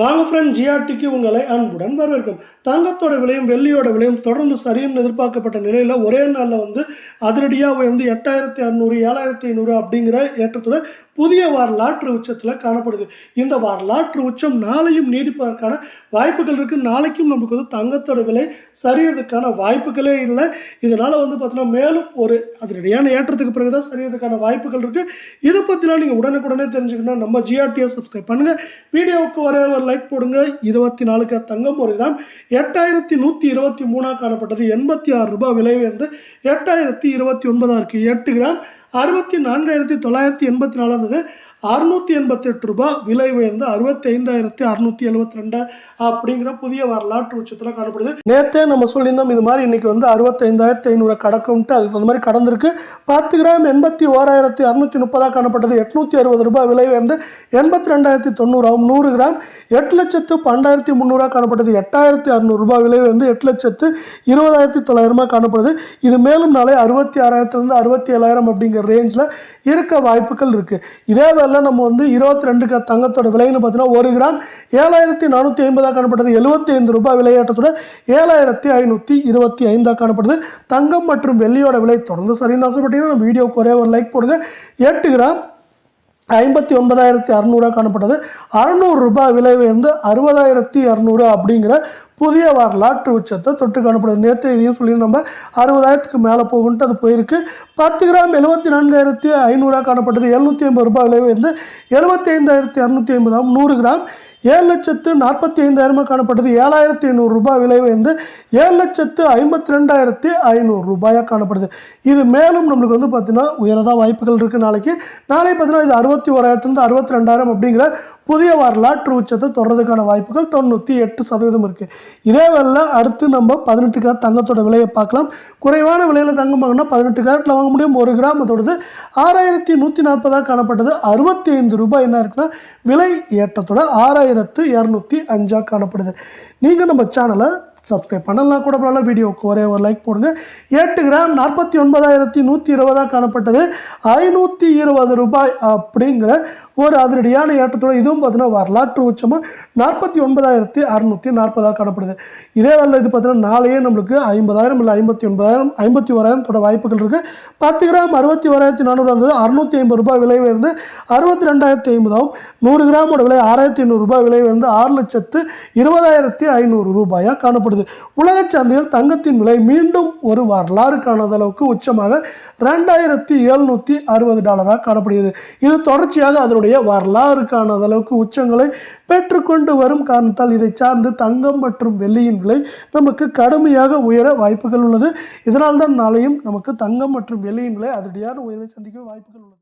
வாங்க ஃப்ரெண்ட் ஜிஆர்டிக்கு உங்களை அன்புடன் வரவேற்கும். தங்கத்தோட விலையும் வெள்ளியோட விலையும் தொடர்ந்து சரியும் எதிர்பார்க்கப்பட்ட நிலையில் ஒரே நாளில் வந்து அதிரடியாக உயர்ந்து எட்டாயிரத்தி அறநூறு ஏழாயிரத்தி ஐநூறு அப்படிங்கிற ஏற்றத்தோட புதிய வரலாற்று உச்சத்தில் காணப்படுது. இந்த வரலாற்று உச்சம் நாளையும் நீடிப்பதற்கான வாய்ப்புகள் இருக்குது நாளைக்கும் நமக்கு வந்து தங்கத்தோட விலை சரியறதுக்கான வாய்ப்புகளே இல்லை. இதனால் வந்து பார்த்தீங்கன்னா மேலும் ஒரு அதிரடியான ஏற்றத்துக்கு பிறகு தான் சரியறதுக்கான வாய்ப்புகள் இருக்குது இதை பற்றிலாம் நீங்கள் உடனுக்குடனே தெரிஞ்சுக்கணும் நம்ம ஜிஆர்டியை சப்ஸ்கிரைப் பண்ணுங்கள் வீடியோவுக்கு வர வரல லைக் போடுங்க. இருபத்தி நாலுக்கு தங்கம் ஒரு கிராம் எட்டாயிரத்தி நூற்றி இருபத்தி மூணாக காணப்பட்டது. எண்பத்தி ஆறு ரூபாய் விலை வந்து எட்டாயிரத்தி இருபத்தி ஒன்பதாக இருக்குது எட்டு கிராம். அறுபத்தி நான்காயிரத்தி தொள்ளாயிரத்தி எண்பத்தி நாலாம் அறுநூற்றி எண்பத்தெட்டு ரூபாய் விலை உயர்ந்து அறுபத்தி ஐந்தாயிரத்தி அறுநூத்தி எழுபத்தி ரெண்டு அப்படிங்கிற புதிய வரலாற்று உச்சத்தில் காணப்படுது. நேற்றே நம்ம சொல்லியிருந்தோம் இது மாதிரி இன்னைக்கு வந்து அறுபத்தைந்தாயிரத்தி ஐநூறு கடக்கும்ட்டு அதுக்கு தகுந்த மாதிரி கடந்திருக்கு. பத்து கிராம் எண்பத்தி ஓராயிரத்தி அறுநூத்தி முப்பதாக காணப்பட்டது. எட்நூத்தி அறுபது ரூபாய் விலை உயர்ந்து எண்பத்தி ரெண்டாயிரத்தி தொண்ணூறாகும் நூறு கிராம் எட்டு லட்சத்து பன்னெண்டாயிரத்தி முந்நூறாக காணப்பட்டது. எட்டாயிரத்தி அறுநூறு ரூபாய் விலை வந்து எட்டு லட்சத்து இருபதாயிரத்தி தொள்ளாயிரமா காணப்படுது. இது மேலும் நாளை அறுபத்தி ஆறாயிரத்துலேருந்து அறுபத்தி ஏழாயிரம் அப்படிங்கிற ரேஞ்சில் இருக்க வாய்ப்புகள் இருக்குது இதே வேலை நம்ம வந்து இருபத்தி ரெண்டுக்கு தங்கத்தோட விலைன்னு பார்த்தீங்கன்னா ஒரு கிராம் ஏழாயிரத்தி நானூற்றி ஐம்பதாக காணப்பட்டது எழுபத்தி ஐந்து ரூபாய் விலையேற்றத்தோட ஏழாயிரத்தி ஐநூற்றி இருபத்தி ஐந்தாக காணப்படுது. தங்கம் மற்றும் வெள்ளியோட விலை தொடர்ந்து சரின்னு ஆசைப்பட்டீங்கன்னா நம்ம வீடியோ குறைய ஒரு லைக் போடுங்க. எட்டு கிராம் ஐம்பத்தி ஒன்பதாயிரத்தி அறநூறாக காணப்பட்டது. அறநூறு ரூபாய் விலை உயர்ந்து அறுபதாயிரத்தி இரநூறு அப்படிங்கிற புதிய வரலாற்று உச்சத்தை தொட்டு காணப்படுது நேற்று இதையும் சொல்லி நம்ம அறுபதாயிரத்துக்கு மேலே போகுன்ட்டு அது போயிருக்கு. பத்து கிராம் எழுபத்தி நான்காயிரத்தி ஐநூறாக காணப்பட்டது. எழுநூற்றி ஐம்பது ரூபாய் விலை வந்து எழுபத்தி ஐந்தாயிரத்தி அறுநூற்றி ஐம்பதாம் நூறு கிராம் ஏழு லட்சத்து நாற்பத்தி ஐந்தாயிரமாக காணப்பட்டது. ஏழாயிரத்தி ஐநூறு ரூபாய் விலை வந்து ஏழு லட்சத்து ஐம்பத்தி ரெண்டாயிரத்தி ஐநூறு ரூபாயாக காணப்படுது. இது மேலும் நம்மளுக்கு வந்து பார்த்திங்கன்னா உயரதான் வாய்ப்புகள் இருக்குது நாளைக்கு. நாளை பார்த்தீங்கன்னா இது அறுபத்தி ஓராயிரத்துலேருந்து அறுபத்தி ரெண்டாயிரம் அப்படிங்கிற புதிய வரலாற்று உச்சத்தை தொடர்றதுக்கான வாய்ப்புகள் தொண்ணூற்றி எட்டு சதவீதம் இருக்குது இதே வேலை அடுத்து நம்ம பதினெட்டு கேரட் தங்கத்தோட விலையை பார்க்கலாம். குறைவான விலையில் தங்கம் வாங்கினா பதினெட்டு கேரட்டில் வாங்க முடியும். ஒரு கிராம் அதோடது ஆறாயிரத்தி நூற்றி நாற்பதாக காணப்பட்டது. அறுபத்தி ஐந்து ரூபாய் என்ன இருக்குன்னா விலை ஏற்றத்தோட ஆறாயிரத்து இரநூத்தி அஞ்சாக காணப்படுது. நீங்கள் நம்ம சேனலை சப்ஸ்கிரைப் பண்ணலாம். கூட பரவாயில்ல வீடியோவுக்கு ஒரே ஒரு லைக் போடுங்க. எட்டு கிராம் நாற்பத்தி ஒன்பதாயிரத்தி நூற்றி இருபதாக காணப்பட்டது. ஐநூற்றி இருபது ரூபாய் அப்படிங்கிற ஒரு அதிரடியான ஏற்றத்தோட இதுவும் பார்த்தீங்கன்னா வரலாற்று உச்சமாக நாற்பத்தி ஒன்பதாயிரத்தி அறுநூற்றி நாற்பதாக காணப்படுது. இதே வேலை இது பார்த்தீங்கன்னா நாளையே நம்மளுக்கு ஐம்பதாயிரம் இல்லை ஐம்பத்தி ஒன்பதாயிரம் ஐம்பத்தி ஓராயிரத்தோட வாய்ப்புகள் இருக்குது பத்து கிராம் அறுபத்தி ஓராயிரத்தி நானூறு இருந்தது அறுநூற்றி ஐம்பது ரூபாய் விலை உயர்ந்து அறுபத்தி ரெண்டாயிரத்தி ஐம்பதாகவும் நூறு கிராமோட விலை ஆறாயிரத்தி ஐநூறு ரூபாய் விலை உயர்ந்து ஆறு லட்சத்து இருபதாயிரத்தி ஐநூறு ரூபாயாக காணப்படுது. உலக சந்தையில் தங்கத்தின் விலை மீண்டும் ஒரு வரலாறு காணாத அளவுக்கு உச்சமாக ரெண்டாயிரத்தி எழுநூற்றி அறுபது டாலராக காணப்படுகிறது. இது தொடர்ச்சியாக அதனுடைய வரலாறு காணாத அளவுக்கு உச்சங்களை பெற்றுக்கொண்டு வரும் காரணத்தால் இதை சார்ந்து தங்கம் மற்றும் வெள்ளியின் விலை நமக்கு கடுமையாக உயர வாய்ப்புகள் உள்ளது. இதனால் தான் நாளையும் நமக்கு தங்கம் மற்றும் வெள்ளியின் விலை அதிரடியான உயர்வை சந்திக்க வாய்ப்புகள் உள்ளது.